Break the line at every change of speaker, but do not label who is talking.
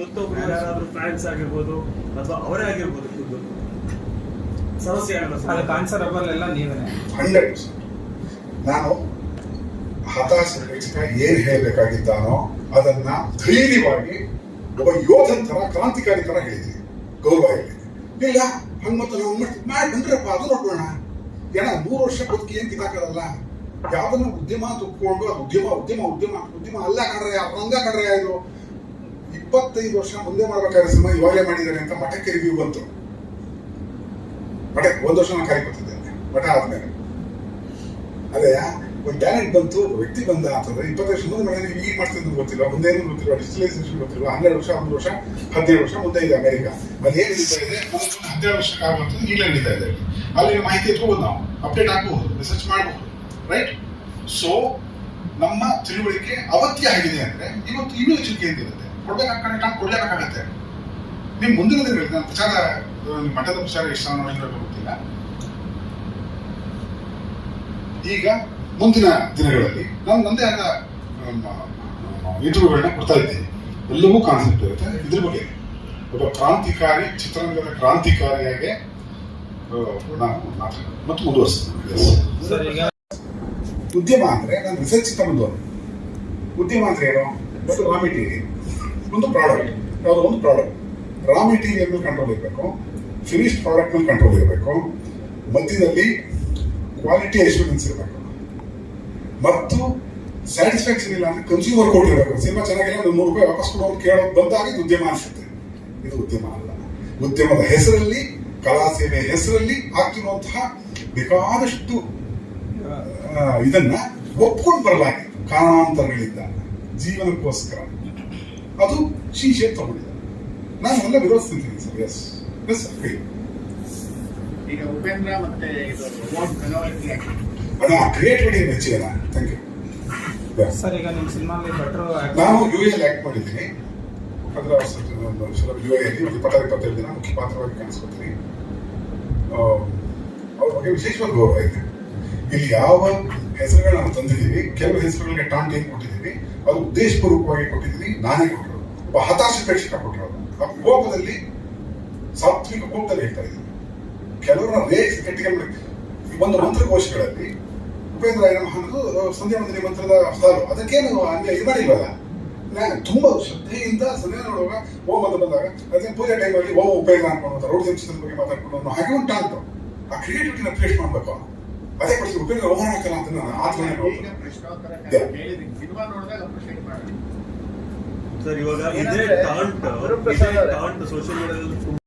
ಮತ್ತೊಬ್ರು ಯಾರಾದ್ರೂ ಫ್ಯಾನ್ಸ್ ಆಗಿರ್ಬೋದು ಅಥವಾ ಅವರೇ ಆಗಿರ್ಬೋದು ಖುದ್ದು ಸಮಸ್ಯೆ ಆಗಲ್ಲ
ಅದು ಕಾನ್ಸರಬಲ್ ಎಲ್ಲ ನೀವೇನೆ.
Hundred percent. ನಾನು ಹತಾಶ ಪ್ರೇಕ್ಷಕ ಏನ್ ಹೇಳಬೇಕಾಗಿದ್ದಾನೋ ಅದನ್ನ ಧೈರ್ಯವಾಗಿ ಒಬ್ಬ ಯೋಧನ್ ತರ ಕ್ರಾಂತಿಕಾರಿ ತರ ಹೇಳಿದ್ದೀನಿ. ಗೌರವ ಹೇಳಿದ್ದೀನಿ. ಇಲ್ಲ ಹಂಗ ಮತ್ತೆ ನಾವು ಮಾಡಿ ಮಾಡಿ ಬಂದ್ರಪ್ಪ ಅದು ನೋಡೋಣ ಏನ ಮೂರು ವರ್ಷ ಬದುಕಿ ಏನ್ ಕಿತ್ತಾಕಲ್ಲ ಯಾವ್ದನ್ನ ಉದ್ಯಮ ಅಂತ ಒಪ್ಕೊಂಡು ಅದು ಉದ್ಯಮ ಉದ್ಯಮ ಉದ್ಯಮ ಉದ್ಯಮ ಅಲ್ಲ ಕಡ್ರೆ ಹಂಗ ಕಡ್ರೆ ಇದು. ಇಪ್ಪತ್ತೈದು ವರ್ಷ ಮುಂದೆ ಮಾಡಬೇಕಾದ ಸಿನಿಮಾ ಇವಾಗಲೇ ಮಾಡಿದ್ದಾರೆ ಅಂತ ಮಠಕ್ಕೆ ರಿವ್ಯೂ ಬಂತು. ಮಠಕ್ಕೆ ಒಂದು ವರ್ಷ ನಾನು ಕರಿಕೊತಿದ್ದೆ ಮಠ ಆದ್ಮೇಲೆ. ಅದೇ, ಒಂದು ಟ್ಯಾಲೆಂಟ್ ಬಂತು, ಒಬ್ಬ ವ್ಯಕ್ತಿ ಬಂದ ಅಂತಂದ್ರೆ ಇಪ್ಪತ್ತು ವರ್ಷ ಮುಂದೆ ಮಾಡಿದ್ರೆ ಈಗ ಮಾಡ್ತಿದ್ದು ಗೊತ್ತಿಲ್ಲ ಮುಂದೆ ಏನು ಗೊತ್ತಿಲ್ಲ ಡಿಜಿಟಲೈಸೇಷನ್ ಗೊತ್ತಿಲ್ಲ, ಹನ್ನೆರಡು ವರ್ಷ ಒಂದು ವರ್ಷ ಹದಿನೈದು ವರ್ಷ ಮುಂದೆ ಇದೆ ಅಮೆರಿಕ. ಅಲ್ಲಿ ನಡೀತಾ ಇದೆ? ಒಂದು ವರ್ಷ ಕಾಲ ಈಗಲೇ ನಡೀತಾ ಇದೆ ಅಲ್ಲಿ. ಮಾಹಿತಿ ಎತ್ಕೋಬಹುದು ನಾವು ಅಪ್ಡೇಟ್ ಆಗಬಹುದು ರಿಸರ್ಚ್ ಮಾಡಬಹುದು ರೈಟ್ ಸೊ ನಮ್ಮ ತಿಳುವಳಿಕೆ ಅವತ್ತಿ ಆಗಿದೆ ಅಂದ್ರೆ, ಇವತ್ತು ಇನ್ನೂ ಎಚ್ಚರಿಕೆ ಇರುತ್ತೆ ಕೊಡ್ಬೇಕಾಗ್ತದೆ ನಾನು ಕೊಡ್ಲೇಬೇಕಾಗತ್ತೆ ನಿಮ್ ಮುಂದಿನ ದಿನಗಳಲ್ಲಿ ನಾನು ಪ್ರಚಾರ ಮಠದ ಪ್ರಚಾರ ಎಷ್ಟು ಗೊತ್ತಿಲ್ಲ. ಈಗ ಮುಂದಿನ ದಿನಗಳಲ್ಲಿ ನಾನು ನಂದೇ ಆದ ಇಂಟರ್ವ್ಯೂಗಳನ್ನ ಕೊಡ್ತಾ ಇದ್ದೀನಿ. ಎಲ್ಲವೂ ಕಾನ್ಸೆಪ್ಟ್ ಇರುತ್ತೆ ಇದ್ರ ಬಗ್ಗೆ. ಒಬ್ಬ ಕ್ರಾಂತಿಕಾರಿ ಚಿತ್ರರಂಗದ ಕ್ರಾಂತಿಕಾರಿಯಾಗೆ ನಾನು ಮಾತಾಡೋದು ಮತ್ತು ಮುಂದುವರಿಸ್ತೀನಿ ಉದ್ಯಮ ಅಂದ್ರೆ ನಾನು ರಿಸರ್ಚ್ ತಗೊಂಡು ಉದ್ಯಮ ಅಂದ್ರೆ ಏನು? ಮತ್ತು ರಾ ಮೆಟೀರಿಯಲ್ ಒಂದು ಪ್ರಾಡಕ್ಟ್ ಯಾವುದೋ ಒಂದು ಪ್ರಾಡಕ್ಟ್ ರಾ ಮೆಟೀರಿಯಲ್ ಕಂಟ್ರೋಲ್ ಇರಬೇಕು ಫಿನಿಶ್ ಪ್ರಾಡಕ್ಟ್ ಮೇಲೆ ಕಂಟ್ರೋಲ್ ಇರಬೇಕು, ಮಧ್ಯದಲ್ಲಿ ಕ್ವಾಲಿಟಿ ಅಶ್ಯೂರೆನ್ಸ್ ಇರಬೇಕು. ಮತ್ತು ಸ್ಯಾಟಿಸ್ಫ್ಯಾಕ್ಷನ್ ಇಲ್ಲ ಅಂದ್ರೆ ಕನ್ಸ್ಯೂಮರ್ ಕೊಟ್ಟಿರಬೇಕು ಸಿನಿಮಾ ಚೆನ್ನಾಗಿಲ್ಲ ನೂರು ರೂಪಾಯಿ ವಾಪಸ್ ಕೊಡೋರು ಕೇಳೋದು ಬಂದಾಗ ಇದು ಉದ್ಯಮ ಅನಿಸುತ್ತೆ. ಇದು ಉದ್ಯಮ ಅಲ್ಲ. ಉದ್ಯಮದ ಹೆಸರಲ್ಲಿ, ಕಲಾ ಸೇವೆ ಹೆಸರಲ್ಲಿ ಆಗ್ತಿರುವಂತಹ ಬೇಕಾದಷ್ಟು ಇದನ್ನ ಒಪ್ಕೊಂಡು ಬರಲಾಗಿದೆ. ಕಾರಣಾಂತರಗಳಿಂದ, ಜೀವನಕ್ಕೋಸ್ಕರ. ಅದು ಶೀಶೆ ತಗೊಂಡಿದೆ ನಾನು ಎಲ್ಲ ವಿರೋಧಿಸ್ತಿದ್ದೀನಿ ಸರ್ ಎಸ್ ಎಸ್
ಈಗ ಉಪೇಂದ್ರ ಮತ್ತೆ ಇದು
ಅದ ಕ್ರಿಯೇಟಿವಿಟಿ ಮೆಚ್ಚಿದೆ ಥ್ಯಾಂಕ್ ಯು
ಸರ್ ಈಗ ನಿಮ್ಮ ಸಿನಿಮಾಲಿ ಭಟ್ರು
ನಾನು ಯು ಎಲ್ ಆಕ್ಟ್ ಮಾಡಿದ್ದೀನಿ. ಅದರ ಒಂದು ಯು ಎಲ್ಲಿ ಒಂದು ಇಪ್ಪತ್ತಾರು ಇಪ್ಪತ್ತೈದು ದಿನ ಮುಖ್ಯ ಪಾತ್ರವಾಗಿ ಕಾಣಿಸ್ಕೊತೀನಿ. ಆ, ಅವ್ರ ಬಗ್ಗೆ ವಿಶೇಷವಾಗಿ ಗೌರವ ಇದೆ. ಇಲ್ಲಿ ಯಾವ ಹೆಸರುಗಳನ್ನ ತಂದಿದ್ದೀವಿ. ಕೆಲವು ಹೆಸರುಗಳಿಗೆ ಟಾಂಟ್ ಏನ್ ಕೊಟ್ಟಿದ್ದೀವಿ, ಅದು ಉದ್ದೇಶಪೂರ್ವಕವಾಗಿ ಕೊಟ್ಟಿದ್ದೀವಿ, ನಾನೇ ಕೊಟ್ಟರು ಒಬ್ಬ ಹತಾಶ ಪ್ರೇಕ್ಷಕ ಕೊಟ್ಟರು. ಆ ಕೋಪದಲ್ಲಿ ಸಾತ್ವಿಕ ಕೋಪದಲ್ಲಿ ಹೇಳ್ತಾ ಇದ್ದೀವಿ ಕೆಲವರ ರೇಸ್ ಕೆಟ್ಟಿಗೆ ಒಂದು ಮಂತ್ರಕೋಶಗಳಲ್ಲಿ ಉಪೇಂದ್ರ ನಮಃ ಅನ್ನೋದು ಸಂಧ್ಯಾ ವಂದನೆ ಮಂತ್ರದ ಸಾಲು. ಅದಕ್ಕೇನು ಹಂಗೆ ಇದು ಮಾಡಿಲ್ವಲ್ಲ? ತುಂಬಾ ಶ್ರದ್ಧೆಯಿಂದ ಸಂಧ್ಯಾ ನೋಡುವಾಗ ಓಂ ಅಂತ ಬಂದಾಗ ಅದೇ ಪೂಜೆ ಟೈಮಲ್ಲಿ ಓ ಉಪೇಂದ್ರ ಅನ್ಕೊಂಡು, ರೋಡ್ ಚಿತ್ರದ ಬಗ್ಗೆ ಮಾತಾಡ್ಕೊಂಡು ಹಾಗೆ ಉಂಟಾ ಅಂತ ಆ ಕ್ರಿಯೇಟಿವಿಟಿನ ಕ್ರಿಯೇಟ್ ಮಾಡ್ಬೇಕು ಅದೇ ಪ್ರಶ್ನೆ ಉಪೇಂದ್ರ ವ್ಯವಹಾರ ಹಾಕಲ್ಲ ಅಂತ ನಾನು
ಸರ್ ಇವಾಗ ಇದೇ ಟಾಂಟ್ ಇದೇ ಟಾಂಟ್ ಸೋಷಿಯಲ್ ಮೀಡಿಯಾದಲ್ಲಿ